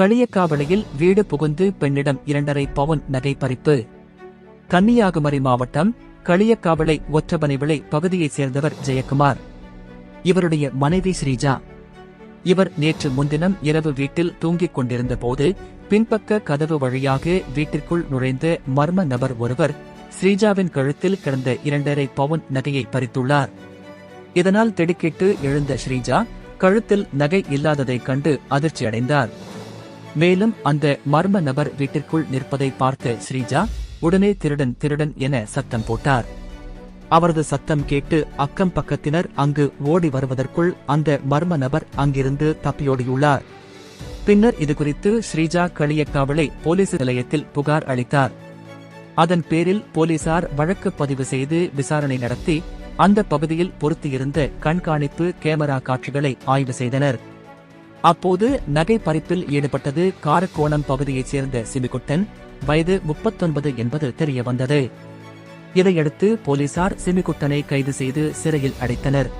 களியக்காவளையில் வீடு புகுந்து பெண்ணிடம் இரண்டரை பவுன் நகை பறிப்பு. கன்னியாகுமரி மாவட்டம் களியக்காவளை ஒற்றபனைவிளை பகுதியைச் சேர்ந்தவர் ஜெயக்குமார். இவருடைய மனைவி ஸ்ரீஜா. இவர் நேற்று முன்தினம் இரவு வீட்டில் தூங்கிக் கொண்டிருந்த போது பின்பக்க கதவு வழியாக வீட்டிற்குள் நுழைந்த மர்ம நபர் ஒருவர் ஸ்ரீஜாவின் கழுத்தில் கிடந்த இரண்டரை பவுன் நகையை பறித்துள்ளார். இதனால் திடுக்கிட்டு எழுந்த ஸ்ரீஜா கழுத்தில் நகை இல்லாததைக் கண்டு அதிர்ச்சியடைந்தார். மேலும் அந்த மர்ம நபர் வீட்டிற்குள் நிற்பதை பார்த்த ஸ்ரீஜா உடனே திருடன் திருடன் என சத்தம் போட்டார். அவரது சத்தம் கேட்டு அக்கம் பக்கத்தினர் அங்கு ஓடி வருவதற்குள் அந்த மர்ம நபர் அங்கிருந்து தப்பியோடியுள்ளார். பின்னர் இதுகுறித்து ஸ்ரீஜா களியக்காவளை போலீஸ் நிலையத்தில் புகார் அளித்தார். அதன் பேரில் போலீசார் வழக்கு பதிவு செய்து விசாரணை நடத்தி அந்த பகுதியில் பொருத்தியிருந்த கண்காணிப்பு கேமரா காட்சிகளை ஆய்வு செய்தனர். அப்போது நகை பறிப்பில் ஈடுபட்டது காரக்கோணம் பகுதியைச் சேர்ந்த சிமிகுட்டன். வயது முப்பத்தொன்பது என்பது தெரியவந்தது. இதையடுத்து போலீசார் சிமிகுட்டனை கைது செய்து சிறையில் அடைத்தனர்.